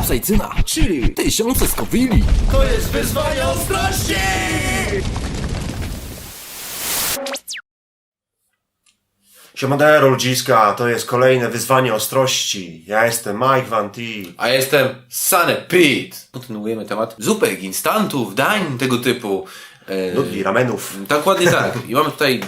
kapsajcyna, chili, tysiące skowili. To jest wyzwanie ostrości! Siemandero ludziska, to jest kolejne wyzwanie ostrości. Ja jestem Mike Van T. A ja jestem Sane Pete. Kontynuujemy temat zupek, instantów, dań tego typu. E, Nudli, ramenów. Dokładnie tak. I mamy tutaj e,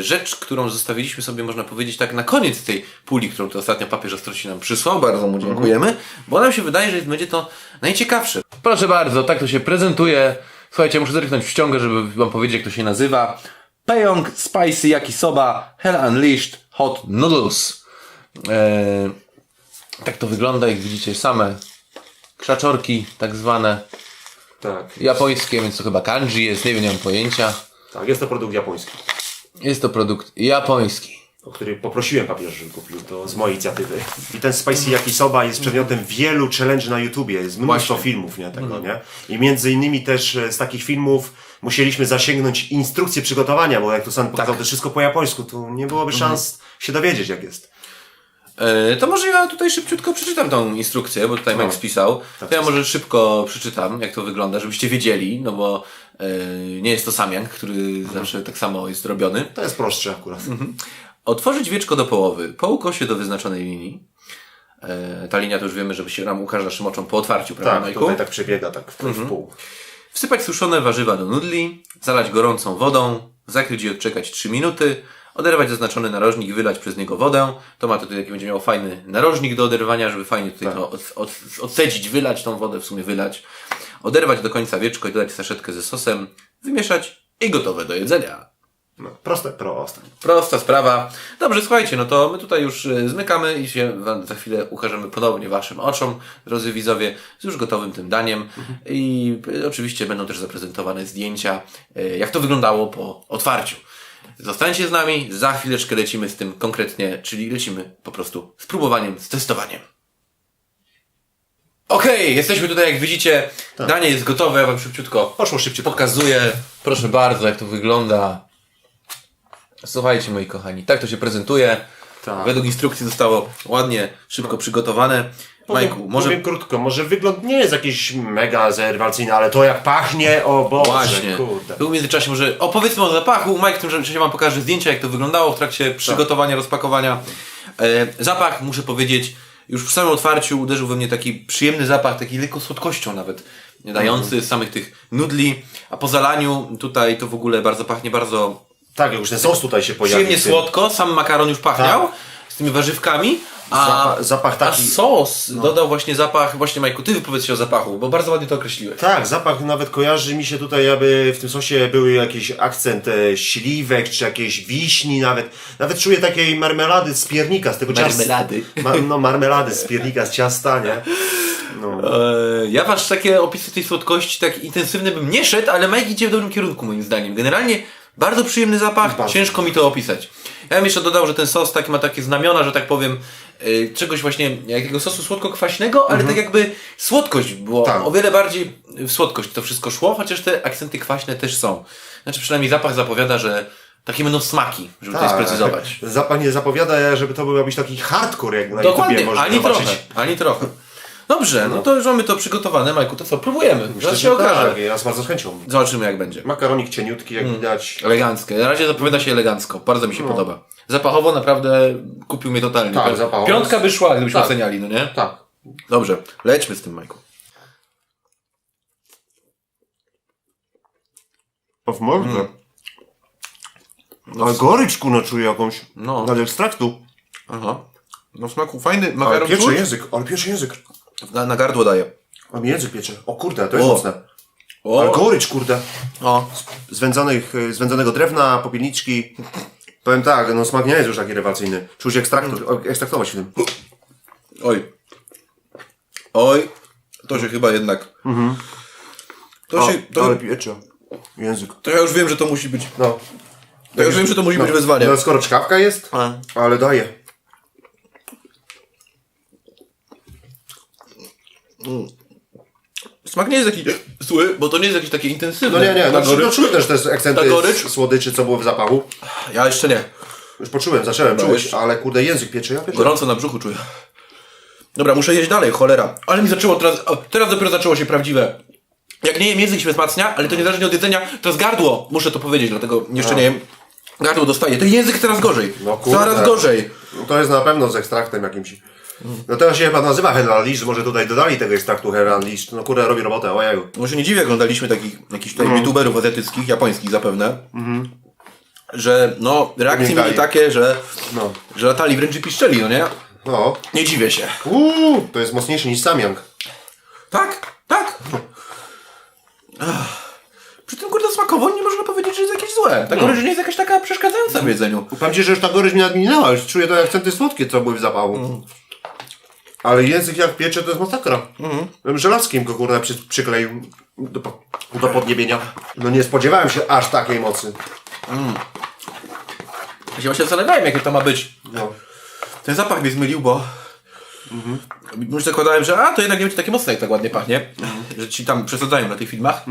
rzecz, którą zostawiliśmy sobie, można powiedzieć, tak na koniec tej puli, którą to ostatnio papież ostrości nam przysłał. Bardzo mu dziękujemy, bo nam się wydaje, że będzie to najciekawsze. Proszę bardzo, tak to się prezentuje. Słuchajcie, muszę zerknąć w ściągę, żeby wam powiedzieć, jak to się nazywa. Peyong Spicy Yakisoba Hell Unleashed Hot Noodles. E, tak to wygląda, jak widzicie, same krzaczorki, tak zwane Tak. japońskie, więc to chyba kanji jest, nie wiem, nie mam pojęcia. Tak, jest to produkt japoński, Jest to produkt japoński. o który poprosiłem papieża, żeby kupił to z mojej inicjatywy. I ten spicy yakisoba jest przedmiotem wielu challenge na YouTubie. Jest mnóstwo Właśnie. filmów, nie, tego, nie? I między innymi też e, z takich filmów musieliśmy zasięgnąć instrukcję przygotowania, bo jak to sam pokazał to wszystko po japońsku, to nie byłoby szans się dowiedzieć, jak jest. E, to może ja tutaj szybciutko przeczytam tą instrukcję, bo tutaj Mike spisał. To ja może szybko przeczytam, jak to wygląda, żebyście wiedzieli, no bo nie jest to samiank, który zawsze tak samo jest robiony. To jest prostsze akurat. Otworzyć wieczko do połowy, po ukosie do wyznaczonej linii. E, ta linia to już wiemy, żeby się nam ukaże naszym oczom po otwarciu, prawda Tak, Majku? tutaj tak przebiega tak w, w pół. Wsypać suszone warzywa do nudli, zalać gorącą wodą, zakryć i odczekać 3 minuty, oderwać zaznaczony narożnik i wylać przez niego wodę. To ma tutaj taki będzie miał fajny narożnik do oderwania, żeby fajnie tutaj to od, od, odcedzić, wylać tą wodę, w sumie wylać. Oderwać do końca wieczko i dodać saszetkę ze sosem, wymieszać i gotowe do jedzenia. No, proste, proste. Prosta sprawa. Dobrze, słuchajcie, no to my tutaj już e, zmykamy i się wam za chwilę ukażemy ponownie waszym oczom, drodzy widzowie, z już gotowym tym daniem. I e, oczywiście będą też zaprezentowane zdjęcia, e, jak to wyglądało po otwarciu. Zostańcie z nami, za chwileczkę lecimy z tym konkretnie, czyli lecimy po prostu z próbowaniem, z testowaniem. Okej, jesteśmy tutaj, jak widzicie, danie jest gotowe, ja wam szybciutko Poszło szybciej. pokazuję. Proszę bardzo, jak to wygląda. Słuchajcie, moi kochani, tak to się prezentuje. Tak. Według instrukcji zostało ładnie, szybko przygotowane. Majku, może powiem krótko, może wygląd nie jest jakiś mega zerwalcyjny, ale to jak pachnie, o Boże, właśnie. kurde. Był w międzyczasie może opowiedzmy o zapachu. Mike w tym czasie wam pokaże zdjęcia, jak to wyglądało w trakcie przygotowania, rozpakowania. E, zapach, muszę powiedzieć, już przy samym otwarciu uderzył we mnie taki przyjemny zapach, taki lekko słodkością nawet dający z samych tych nudli, a po zalaniu tutaj to w ogóle bardzo pachnie, bardzo Tak, już ten sos tutaj się pojawił. przyjemnie w słodko, sam makaron już pachniał z tymi warzywkami, a, Zapach- zapach a taki- sos dodał właśnie zapach, właśnie Majku, ty wypowiedz się o zapachu, bo bardzo ładnie to określiłeś. Tak, zapach nawet kojarzy mi się tutaj, aby w tym sosie były jakiś akcent e, śliwek, czy jakieś wiśni nawet. Nawet czuję takiej marmelady z piernika, z tego Marmelady. ciasta. Ma, no, marmelady z piernika, z ciasta, nie? No. E, ja wasz takie opisy tej słodkości tak intensywne bym nie szedł, ale Mike idzie w dobrym kierunku moim zdaniem. Generalnie bardzo przyjemny zapach, Bardzo. ciężko mi to opisać. Ja bym jeszcze dodał, że ten sos taki ma takie znamiona, że tak powiem, e, czegoś właśnie, jakiego sosu słodko-kwaśnego, ale tak jakby słodkość było Mhm. Tak. o wiele bardziej w słodkość to wszystko szło, chociaż te akcenty kwaśne też są. Znaczy przynajmniej zapach zapowiada, że takie będą smaki, żeby Tak. to sprecyzować. Zapach nie zapowiada, żeby to był jakiś taki hardcore, jak na Dokładnie, YouTubie można ani zobaczyć. trochę, ani trochę. Dobrze, no to już mamy to przygotowane, Majku, to co, próbujemy. Myślę, Zaraz że się okaże. tak, ja z bardzo chęcią. Zobaczymy jak będzie. Makaronik cieniutki, Mm. jak widać. Eleganckie. Na razie zapowiada się elegancko. Bardzo mi się podoba. Zapachowo naprawdę kupił mnie totalnie. No. Tak, Pią- zapachowo. Piątka by szła, gdybyśmy Tak. oceniali, no nie? Tak. Dobrze, lećmy z tym, Majku. O, w mordę. Ale goryczku no czuję jakąś. No. Ale ekstraktu. Aha. No w smaku fajny, Ale makaron czuć? język, ale piecze język. Na, na gardło daje. A mi język piecze. O kurde, to jest O. mocne. Ale O, gorycz, kurde. o. Z wędzonych, y, z wędzonego drewna, popielniczki. Powiem tak, no smak nie jest już taki rewelacyjny. Czuć ekstraktu, o, ekstraktować w tym. Oj. Oj. To się chyba jednak... To O, się... To, ale piecze. Język. to ja już wiem, że to musi być... No. To ja już wiem, że to musi no, być wyzwanie. No skoro czkawka jest, A. ale daje. Smak nie jest taki zły, bo to nie jest jakiś taki intensywny. No nie, nie, no, no czuję też te akcenty gorycz? słodyczy, co było w zapachu. Ja jeszcze nie. Już poczułem, zacząłem jeszcze. ale kurde język piecze, ja. Gorąco na brzuchu czuję. Dobra, muszę jeść dalej, cholera. Ale mi zaczęło teraz, o, teraz dopiero zaczęło się prawdziwe. Jak nie jem, język się wzmacnia, ale to niezależnie od jedzenia, jest gardło. Muszę to powiedzieć, dlatego jeszcze nie jem. Gardło dostaje. To język teraz gorzej. No kurde. Zaraz gorzej. No to jest na pewno z ekstraktem jakimś. No to się chyba nazywa Herald Lish, może tutaj dodali tego ekstraktu Herald Lish. No kurde, robi robotę, ojeju. No się nie dziwię, oglądaliśmy takich jakichś tutaj youtuberów azjatyckich, japońskich zapewne. Że no, reakcje Pamiętali. mieli takie, że, No. że latali wręcz i piszczeli, no nie? No. Nie dziwię się. Uuu, to jest mocniejszy niż Samyang. Tak, tak. Ach. Przy tym kurde smakowo nie można powiedzieć, że jest jakieś złe. Ta nie jest jakaś taka przeszkadzająca w jedzeniu. Powiem ci, że już ta goryź mnie nadminęła, już czuję to akcenty słodkie, co były w zapachu. Ale język jak piecze to jest masakra. Mhm. Bym żelazkiem go kurde przy, przykleił do, po- do podniebienia. No nie spodziewałem się aż takiej mocy. Ja się właśnie zastanawiałem, jakie to ma być. No. Ten zapach mnie zmylił, bo już zakładałem, że a, to jednak nie będzie takie mocne, jak tak ładnie pachnie. Że ci tam przesadzają na tych filmach.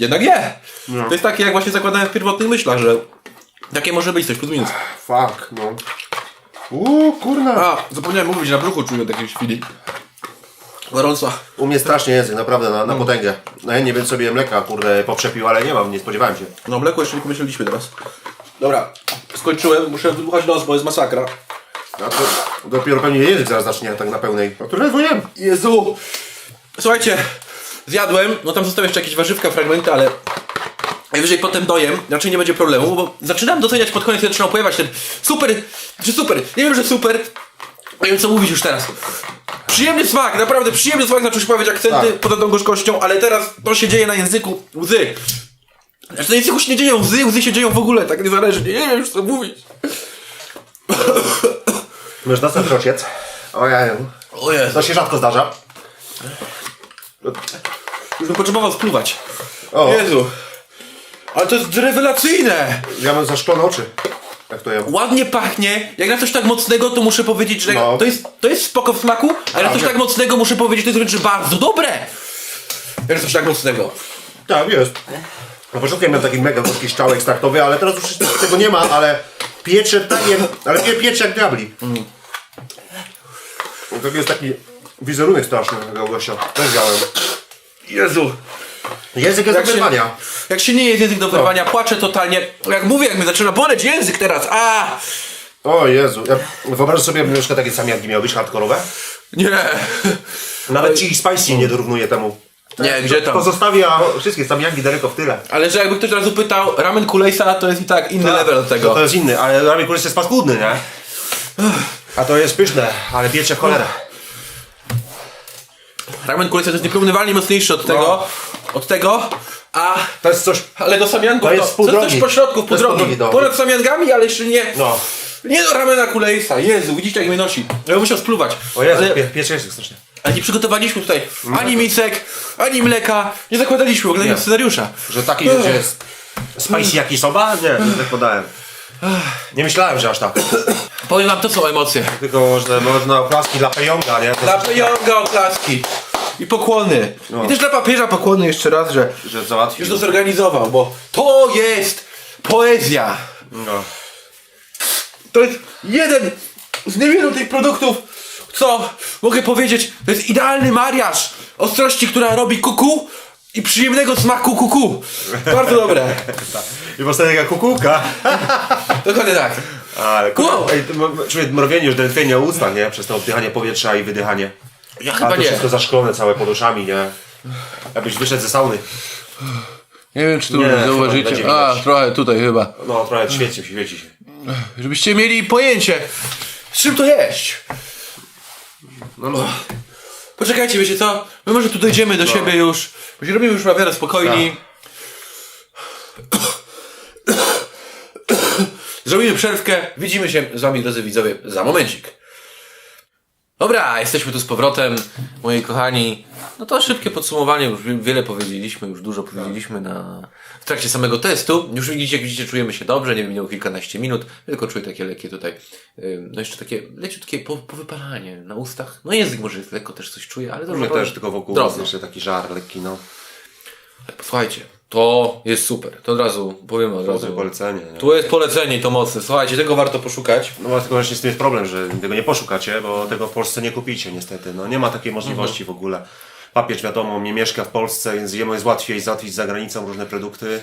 Jednak nie. To jest takie, jak właśnie zakładałem w pierwotnych myślach, że takie może być coś plus minus. Fuck, no. Uuu, kurna. A, zapomniałem mówić, na brzuchu czuję od jakiejś chwili. Gorąco. U mnie strasznie język, naprawdę, na, na potęgę. No ja nie wiem sobie mleka, kurde, poprzepił, ale nie mam, nie spodziewałem się. No mleko jeszcze nie pomyśleliśmy teraz. Dobra, skończyłem, muszę wydmuchać nos, bo jest masakra. A to dopiero pewnie język zaraz zacznie tak na pełnej. No to ledwo jem. Jezu! Słuchajcie, zjadłem, no tam zostały jeszcze jakieś warzywka, fragmenty, ale najwyżej potem dojem, raczej nie będzie problemu, bo zaczynam doceniać pod koniec, kiedy zaczynał pojawiać ten super, czy super, nie wiem, że super, nie wiem co mówić już teraz. Przyjemny smak, naprawdę przyjemny smak, zaczął się pojawiać akcenty Tak. poza tą gorzkością, ale teraz to się dzieje na języku łzy. Znaczy na języku się nie dzieją łzy, łzy się dzieją w ogóle, tak niezależnie, nie wiem już co mówić. Można sobie prosiec. Ojeju. O Jezu, To się rzadko zdarza. już bym potrzebował spluwać. O. Jezu. Ale to jest rewelacyjne! Ja mam zaszklone oczy. Jak to jem. Ładnie pachnie. Jak na coś tak mocnego, to muszę powiedzieć, że No. to, jest, to jest spoko w smaku, ale na coś tak mocnego muszę powiedzieć, to jest wręcz bardzo dobre! Jak na coś tak mocnego. Tak, jest. Na początku ja miałem taki mega gorzki szczał ekstraktowy, ale teraz już tego nie ma, ale piecze takie, ale pie, piecze jak diabli. To jest taki wizerunek straszny tego gościa. Też wziąłem. Jezu. Język jest Jak do się, wyrwania. jak się nie jest język do wyrwania, płaczę totalnie. Jak mówię, jak mi zaczyna boleć język teraz. A! O Jezu. Ja wyobrażasz sobie, przykład takie samianki miały być hardkorowe? Nie. Nawet ci spicy nie dorównuje temu. Nie, gdzie tam? Pozostawia wszystkie samianki daleko w tyle. Ale że jakby ktoś teraz upytał, ramen kulejsa to jest i tak inny level od tego. to jest inny, ale ramen kulis jest paskudny, nie? A to jest pyszne, ale piecze w cholerę. Ramen kulejsa to jest nieporównywalnie mocniejszy od tego. Od tego. A To jest coś... Ale do samianków To jest pół to jest drogi. coś pośrodku, pół jest pół drogi. drogi, no. Ponad samiankami, ale jeszcze nie. No. Nie do ramena kulejsa. Jezu, widzicie jak mnie nosi. Ja bym musiał spluwać. O Jezu, ale, pie, jest strasznie. ale nie przygotowaliśmy tutaj No. ani misek, ani mleka. Nie zakładaliśmy w ogóle Nie. scenariusza. Że taki że jest spicy jaki soba? Nie, nie tak podałem. Nie myślałem, że aż tak. Powiem wam, to są emocje. Tylko można, można oklaski dla peyonga, nie? To Dla Pejonga oklaski. I pokłony. No. I też dla papieża pokłony jeszcze raz, że Że załatwił. już to zorganizował, bo to jest poezja. No. To jest jeden z niewielu tych produktów, co mogę powiedzieć, to jest idealny mariaż ostrości, która robi kuku i przyjemnego smaku kuku. Bardzo dobre. I powstaje taka kukułka. Dokładnie tak. Ale Wow. wow. Czuję mrowienie już, drętwienie usta, nie? Przez to oddychanie powietrza i wydychanie. Ja A chyba to nie. wszystko zaszklone całe poduszami, nie? Jakbyś wyszedł ze sauny. Nie wiem, czy tu Nie, zauważycie. A, trochę tutaj chyba. No, trochę świeci się, świeci się. Żebyście mieli pojęcie, z czym to jeść. No, no. Poczekajcie, wiecie co? My może tu dojdziemy do siebie już. Bo się robimy już miarę spokojni. Zrobimy przerwkę. Widzimy się z wami, drodzy widzowie, za momencik. Dobra, jesteśmy tu z powrotem, moi kochani. No to szybkie podsumowanie, już wi- wiele powiedzieliśmy, już dużo powiedzieliśmy na, w trakcie samego testu. Już widzicie, jak widzicie, czujemy się dobrze, nie minęło kilkanaście minut, tylko czuję takie lekkie tutaj, no jeszcze takie leciutkie po, powypalanie na ustach. No język może lekko też coś czuje, ale to Mnie też tylko wokół jest jeszcze taki żar lekki, no. Słuchajcie, to jest super. To od razu powiemy od razu. polecenie. Nie? Tu jest polecenie i to mocne. Słuchajcie, tego warto poszukać. No tylko właśnie z tym jest problem, że tego nie poszukacie, bo tego w Polsce nie kupicie niestety. No nie ma takiej możliwości w ogóle. Papież wiadomo, nie mieszka w Polsce, więc jemu jest łatwiej załatwić za granicą różne produkty.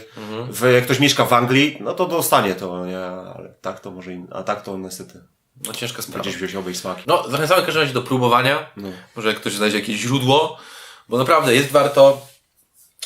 W, jak ktoś mieszka w Anglii, no to dostanie to, nie? Ale tak to może, in- a tak to niestety. No ciężka sprawa. Gdzieś wziąć obej smaki. No, zachęcamy w każdym razie do próbowania. Może ktoś znajdzie jakieś źródło, bo naprawdę jest warto.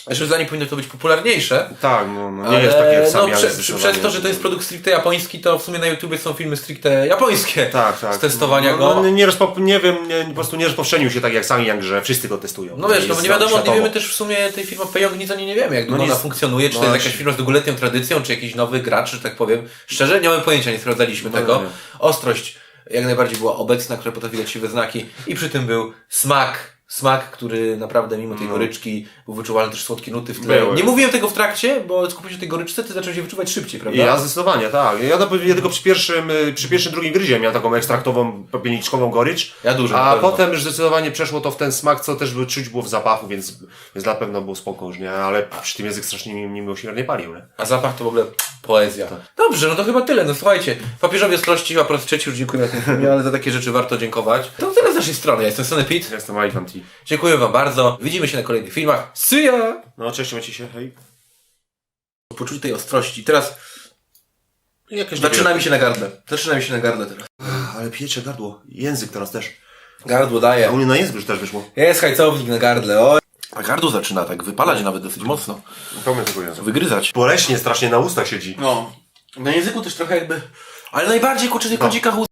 Naszym zdaniem powinno to być popularniejsze. Tak, no, no nie jest takie no, same prze, przez to, że to jest produkt stricte japoński, to w sumie na YouTubie są filmy stricte japońskie. Tak, tak. Z testowania no, go. No, nie, rozpo, nie wiem, nie, po prostu nie rozpowszechnił się tak jak sami, jak że wszyscy go testują. No wiesz, no bo Jest nie wiadomo, nie światowo. wiemy też w sumie tej firmy Peyong nic o niej nie wiemy, jak długo nic. ona funkcjonuje, czy No to jest właśnie. jakaś firma z długoletnią tradycją, czy jakiś nowy gracz, że tak powiem. Szczerze, nie mamy pojęcia, nie sprawdzaliśmy tego. No, nie. Ostrość jak najbardziej była obecna, która potrafi dać siwe znaki i przy tym był smak. Smak, który naprawdę mimo tej goryczki był wyczuwalny też słodkie nuty w tle. Były. Nie mówiłem tego w trakcie, bo skupiłem się na tej goryczce, ty zaczął się wyczuwać szybciej, prawda? Ja zdecydowanie, tak. Ja, na, ja tylko przy pierwszym, y, przy pierwszym, drugim gryzie miałem taką ekstraktową, papieniczkową gorycz. Ja dużo, A potem już zdecydowanie przeszło to w ten smak, co też by czuć było w zapachu, więc, więc na pewno było spoko nie? Ale przy tym język strasznie mi- miłosiernie palił, nie? A zapach to w ogóle poezja. Dobrze, no to chyba tyle. No słuchajcie, papieżowi ostrości, a po raz trzeci już dziękuję na tym filmie, ale za takie rzeczy warto dziękować. To tyle z naszej strony. Ja jestem Sony Pete. Ja Jestem Ivan T. Dziękuję Wam bardzo. Widzimy się na kolejnych filmach. See ya! No, cześć, macie się, hej. Poczuć tej ostrości. Teraz Jakieś zaczyna mi się na gardle. Zaczyna mi się na gardle teraz. Ale piecze gardło. Język teraz też. Gardło A u daje. mnie na język już też wyszło. Jest hajcownik na gardle, oj. A gardło zaczyna tak wypalać nawet dosyć mocno. Tego języka. Wygryzać. Boleśnie strasznie na ustach siedzi. No. Na języku też trochę jakby... Ale najbardziej kurczę w tych kącikach ust.